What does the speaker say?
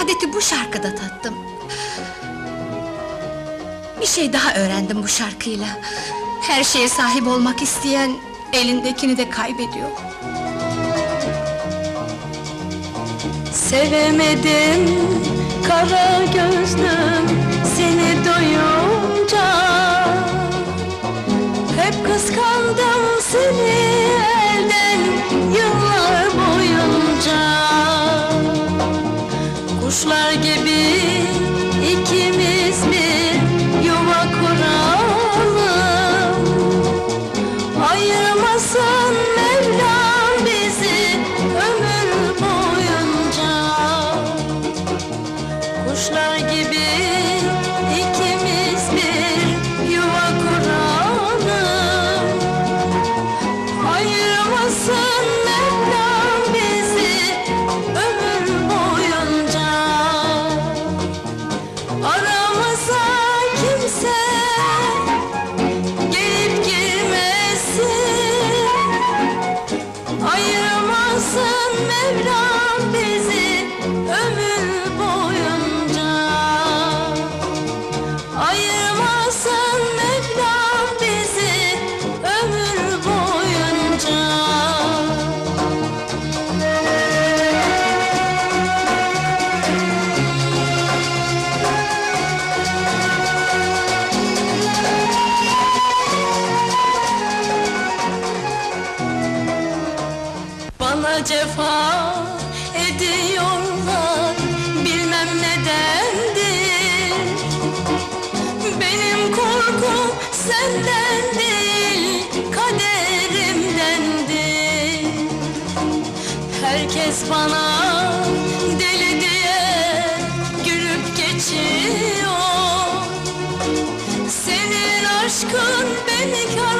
saadeti bu şarkıda tattım. Bir şey daha öğrendim bu şarkıyla. Her şeye sahip olmak isteyen elindekini de kaybediyor. Sevemedim kara gözlüm seni doyunca Hep kıskandım seni Kuşlar gibi cefa ediyorlar? Bilmem nedendir. Benim korkum senden değil kaderimdendir. Herkes bana deli diye gülüp geçiyor. Senin aşkın beni kara